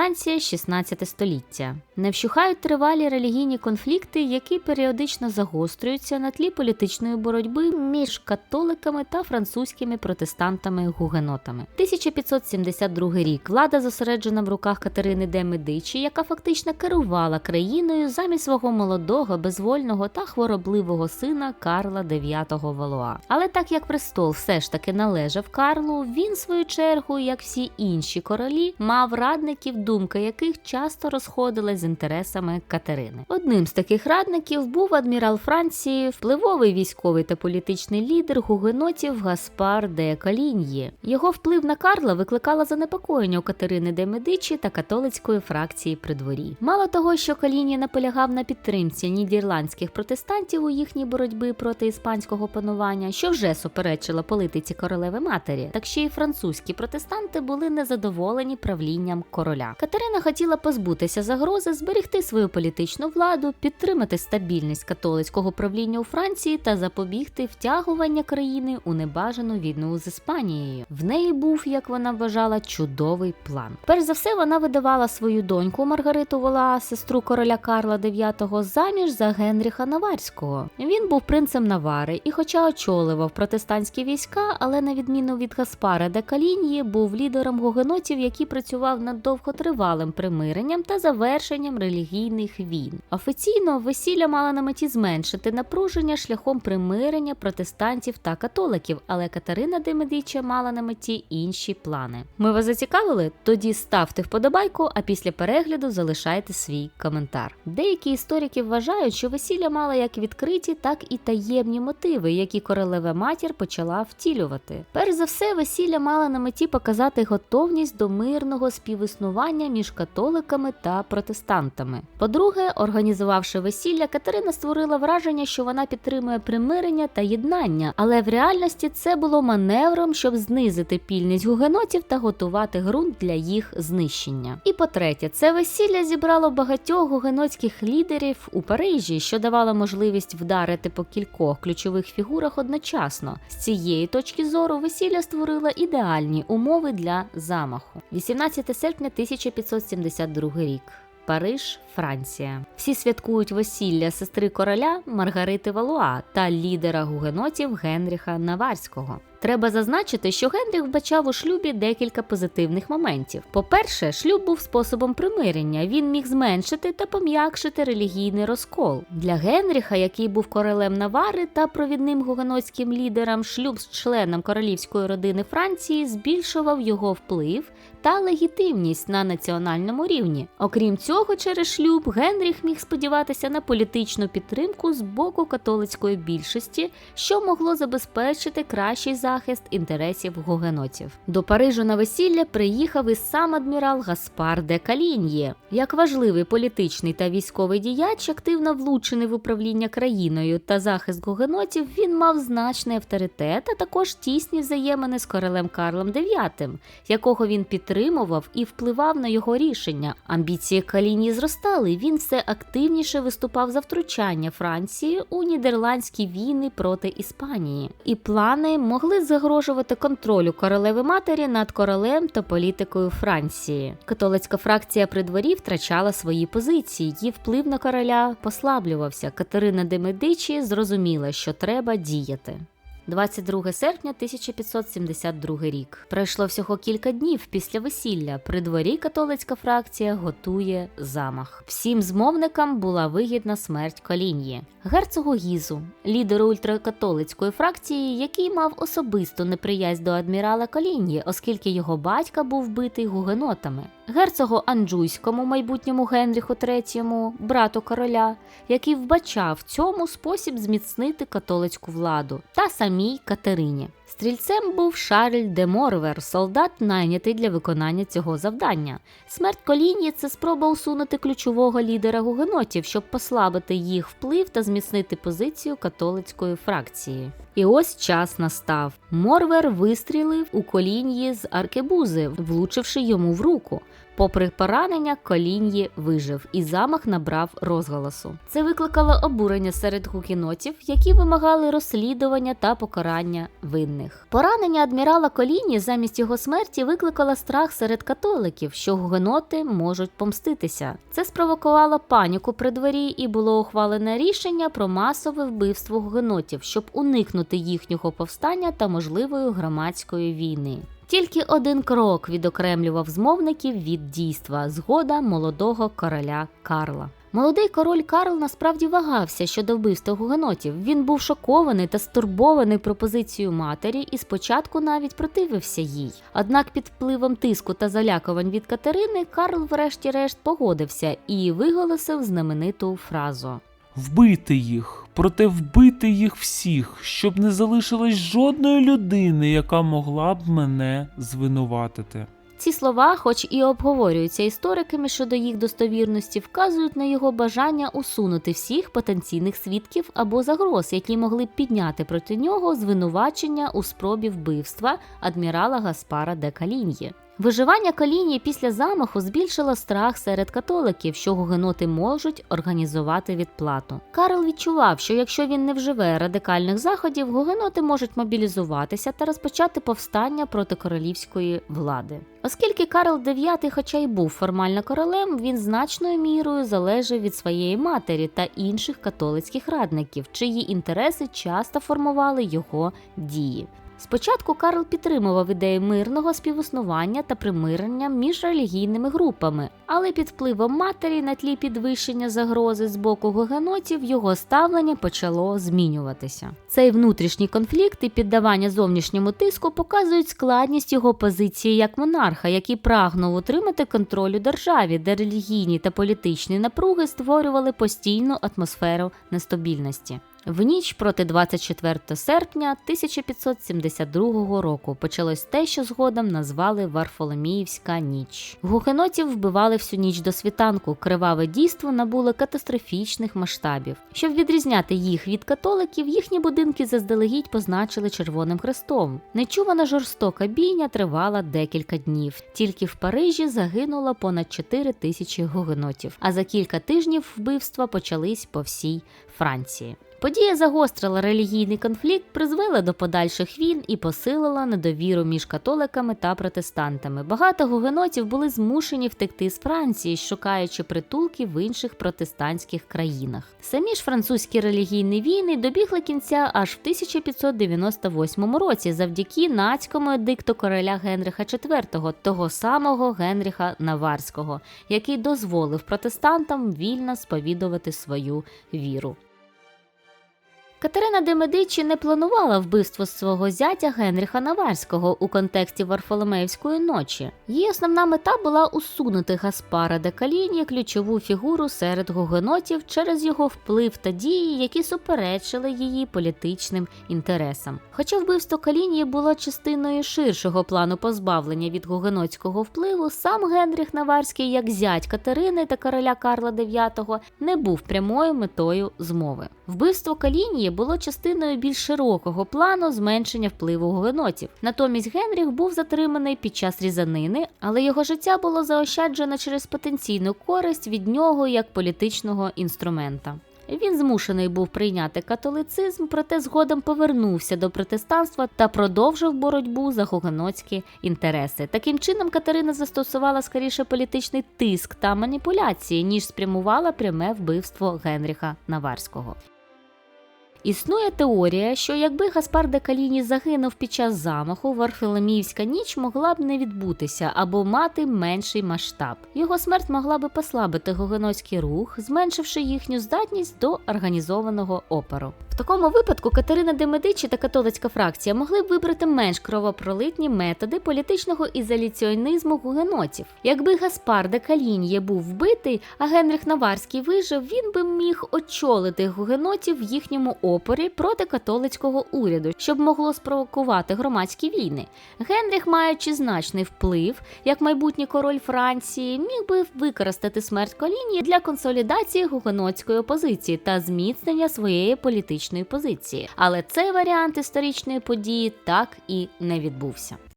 Франція, 16 століття. Не вщухають тривалі релігійні конфлікти, які періодично загострюються на тлі політичної боротьби між католиками та французькими протестантами-гугенотами. 1572 рік влада зосереджена в руках Катерини де Медичі, яка фактично керувала країною замість свого молодого, безвольного та хворобливого сина Карла IX Валуа. Але так як престол все ж таки належав Карлу, він, в свою чергу, як всі інші королі, мав радників, думка яких часто розходилась з інтересами Катерини. Одним з таких радників був адмірал Франції, впливовий військовий та політичний лідер гугенотів Гаспар де Каліньї. Його вплив на Карла викликала занепокоєння у Катерини де Медичі та католицької фракції при дворі. Мало того, що Каліньї наполягав на підтримці нідерландських протестантів у їхній боротьбі проти іспанського панування, що вже суперечила політиці королеви матері, так ще й французькі протестанти були незадоволені правлінням короля. Катерина хотіла позбутися загрози, зберегти свою політичну владу, підтримати стабільність католицького правління у Франції та запобігти втягування країни у небажану війну з Іспанією. В неї був, як вона вважала, чудовий план. Перш за все, вона видавала свою доньку Маргариту Вола, сестру короля Карла IX, заміж за Генріха Наварського. Він був принцем Навари і, хоча очолював протестантські війська, але на відміну від Гаспара де Каліньї, був лідером гугенотів, який працював над довготривалим примиренням та завершенням релігійних війн. Офіційно весілля мала на меті зменшити напруження шляхом примирення протестантів та католиків, але Катерина де Медичі мала на меті інші плани. Ми вас зацікавили? Тоді ставте вподобайку, а після перегляду залишайте свій коментар. Деякі історики вважають, що весілля мало як відкриті, так і таємні мотиви, які королева матір почала втілювати. Перш за все, весілля мало на меті показати готовність до мирного співіснування між католиками та протестантами. По-друге, організувавши весілля, Катерина створила враження, що вона підтримує примирення та єднання, але в реальності це було маневром, щоб знизити пільність гугенотів та готувати ґрунт для їх знищення. І по-третє, це весілля зібрало багатьох гугенотських лідерів у Парижі, що давало можливість вдарити по кількох ключових фігурах одночасно. З цієї точки зору весілля створило ідеальні умови для замаху. 18 серпня 1572 рік. Париж, Франція. Всі святкують весілля сестри короля Маргарити Валуа та лідера гугенотів Генріха Наварського. Треба зазначити, що Генріх вбачав у шлюбі декілька позитивних моментів. По-перше, шлюб був способом примирення. Він міг зменшити та пом'якшити релігійний розкол. Для Генріха, який був королем Навари та провідним гугенотським лідером, шлюб з членом королівської родини Франції збільшував його вплив та легітимність на національному рівні. Окрім цього, через шлюб Генріх міг сподіватися на політичну підтримку з боку католицької більшості, що могло забезпечити кращий захист інтересів гугенотів. До Парижу на весілля приїхав і сам адмірал Гаспар де Каліньє. Як важливий політичний та військовий діяч, активно влучений в управління країною та захист гугенотів, він мав значний авторитет, а також тісні взаємини з королем Карлом IX, якого він підтримував і впливав на його рішення. Амбіції Калінії зростали. Він все активніше виступав за втручання Франції у нідерландські війни проти Іспанії, і плани могли загрожувати контролю королеви матері над королем та політикою Франції. Католицька фракція при дворі втрачала свої позиції, її вплив на короля послаблювався. Катерина де Медичі зрозуміла, що треба діяти. 22 серпня 1572 рік. Пройшло всього кілька днів після весілля. При дворі католицька фракція готує замах. Всім змовникам була вигідна смерть колінії. Герцогу Гізу, лідеру ультракатолицької фракції, який мав особисту неприязнь до адмірала Колінії, оскільки його батька був вбитий гугенотами. Герцогу Анджуйському, майбутньому Генріху III, брату короля, який вбачав цьому спосіб зміцнити католицьку владу, та самій Катерині. Стрільцем був Шарль де Морвер, солдат, найнятий для виконання цього завдання. Смерть колінії це спроба усунути ключового лідера гугенотів, щоб послабити їх вплив та зміцнити позицію католицької фракції. І ось час настав. Морвер вистрілив у колінії з аркебузи, влучивши йому в руку. Попри поранення, колін'ї вижив і замах набрав розголосу. Це викликало обурення серед гукінотів, які вимагали розслідування та покарання винних. Поранення адмірала Коліні замість його смерті викликало страх серед католиків, що гугеноти можуть помститися. Це спровокувало паніку при дворі і було ухвалене рішення про масове вбивство гугенотів, щоб уникнути їхнього повстання та можливої громадської війни. Тільки один крок відокремлював змовників від дійства згода молодого короля Карла. Молодий король Карл насправді вагався щодо вбивства гугенотів. Він був шокований та стурбований пропозицією матері і спочатку навіть противився їй. Однак під впливом тиску та залякувань від Катерини Карл, врешті-решт, погодився і виголосив знамениту фразу. Вбити їх, проте вбити їх всіх, щоб не залишилось жодної людини, яка могла б мене звинуватити. Ці слова, хоч і обговорюються істориками щодо їх достовірності, вказують на його бажання усунути всіх потенційних свідків або загроз, які могли б підняти проти нього звинувачення у спробі вбивства адмірала Гаспара де Каліньї. Виживання Калінії після замаху збільшило страх серед католиків, що гугеноти можуть організувати відплату. Карл відчував, що якщо він не вживе радикальних заходів, гугеноти можуть мобілізуватися та розпочати повстання проти королівської влади. Оскільки Карл IX, хоча й був формально королем, він значною мірою залежав від своєї матері та інших католицьких радників, чиї інтереси часто формували його дії. Спочатку Карл підтримував ідею мирного співіснування та примирення між релігійними групами, але під впливом матері на тлі підвищення загрози з боку гогенотів його ставлення почало змінюватися. Цей внутрішній конфлікт і піддавання зовнішньому тиску показують складність його позиції як монарха, який прагнув утримати контроль у державі, де релігійні та політичні напруги створювали постійну атмосферу нестабільності. В ніч проти 24 серпня 1572 року почалось те, що згодом назвали Варфоломіївська ніч. Гугенотів вбивали всю ніч до світанку. Криваве дійство набуло катастрофічних масштабів. Щоб відрізняти їх від католиків, їхні будинки заздалегідь позначили червоним хрестом. Нечувана жорстока бійня тривала декілька днів. Тільки в Парижі загинуло понад 4 тисячі гугенотів, а за кілька тижнів вбивства почались по всій Франції. Подія загострила релігійний конфлікт, призвела до подальших війн і посилила недовіру між католиками та протестантами. Багато гугенотів були змушені втекти з Франції, шукаючи притулки в інших протестантських країнах. Самі ж французькі релігійні війни добігли кінця аж в 1598 році, завдяки нацькому едикту короля Генриха IV, того самого Генріха Наварського, який дозволив протестантам вільно сповідувати свою віру. Катерина де Медичі не планувала вбивство свого зятя Генріха Наварського у контексті Варфоломеївської ночі. Її основна мета була усунути Гаспара де Каліні, ключову фігуру серед гугенотів через його вплив та дії, які суперечили її політичним інтересам. Хоча вбивство Калінії було частиною ширшого плану позбавлення від гугенотського впливу, сам Генріх Наварський, як зять Катерини та короля Карла IX, не був прямою метою змови. Вбивство Калінії було частиною більш широкого плану зменшення впливу гугенотів. Натомість Генріх був затриманий під час різанини, але його життя було заощаджено через потенційну користь від нього як політичного інструмента. Він змушений був прийняти католицизм, проте згодом повернувся до протестанства та продовжив боротьбу за гугенотські інтереси. Таким чином, Катерина застосувала скоріше політичний тиск та маніпуляції, ніж спрямувала пряме вбивство Генріха Наварського. Існує теорія, що якби Гаспар де Каліні загинув під час замаху, Варфоломіївська ніч могла б не відбутися або мати менший масштаб. Його смерть могла би послабити гугенотський рух, зменшивши їхню здатність до організованого опору. Такому випадку Катерина де Медичі та католицька фракція могли б вибрати менш кровопролитні методи політичного ізоляціонізму гугенотів. Якби Гаспар де Каліньє був вбитий, а Генріх Наварський вижив, він би міг очолити гугенотів в їхньому опорі проти католицького уряду, щоб могло спровокувати громадські війни. Генріх, маючи значний вплив, як майбутній король Франції, міг би використати смерть Калінії для консолідації гугенотської опозиції та зміцнення своєї політичної позиції. Але цей варіант історичної події так і не відбувся.